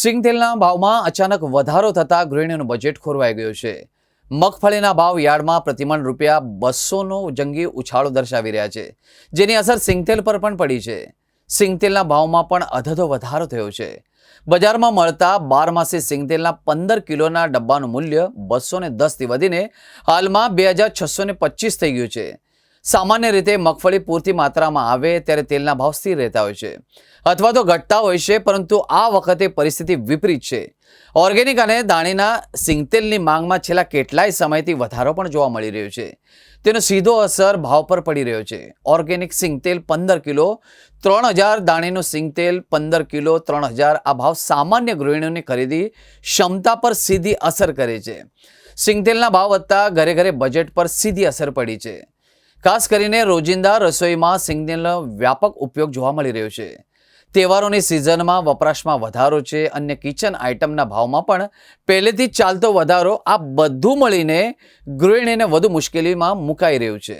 સિંગતેલના ભાવમાં અચાનક વધારો થતાં ગૃહિણીનું બજેટ ખોરવાઈ ગયું છે. મગફળીના ભાવ યાર્ડમાં પ્રતિમણ રૂપિયા બસોનો જંગી ઉછાળો દર્શાવી રહ્યા છે, જેની અસર સિંગતેલ પર પણ પડી છે. સિંગતેલના ભાવમાં પણ અધધો વધારો થયો છે. બજારમાં મળતા બારમાસી સિંગતેલના પંદર કિલોના ડબ્બાનું મૂલ્ય બસો ને દસથી વધીને હાલમાં બે હજાર છસો ને પચીસ થઈ ગયું છે. સામાન્ય રીતે મગફળી પૂરતી માત્રામાં આવે ત્યારે તેલના ભાવ સ્થિર રહેતા હોય છે. અથવા તો ઘટતા હોય છે, પરંતુ આ વખતે પરિસ્થિતિ વિપરીત છે. ઓર્ગેનિક અને દાણીના સિંગતેલની માંગમાં છેલ્લા કેટલાય સમયથી વધારો પણ જોવા મળી રહ્યો છે. તેનો સીધો અસર ભાવ પર પડી રહ્યો છે. ઓર્ગેનિક સિંગતેલ પંદર કિલો, ત્રણ હજાર દાણીનું સિંગતેલ પંદર કિલો, ત્રણ હજાર આ ભાવ સામાન્ય ગૃહિણીઓની ખરીદી ક્ષમતા પર સીધી અસર કરે છે. સિંગતેલના ભાવ વધતા ઘરે ઘરે બજેટ પર સીધી અસર પડી છે. ખાસ કરીને રોજિંદા રસોઈમાં સિંગનેલનો વ્યાપક ઉપયોગ જોવા મળી રહ્યો છે. તહેવારોની સિઝનમાં વપરાશમાં વધારો છે, અન્ય કિચન આઇટમના ભાવમાં પણ પહેલેથી ચાલતો વધારો આ બધું મળીને ગૃહિણીને વધુ મુશ્કેલીમાં મુકાઈ રહ્યું છે.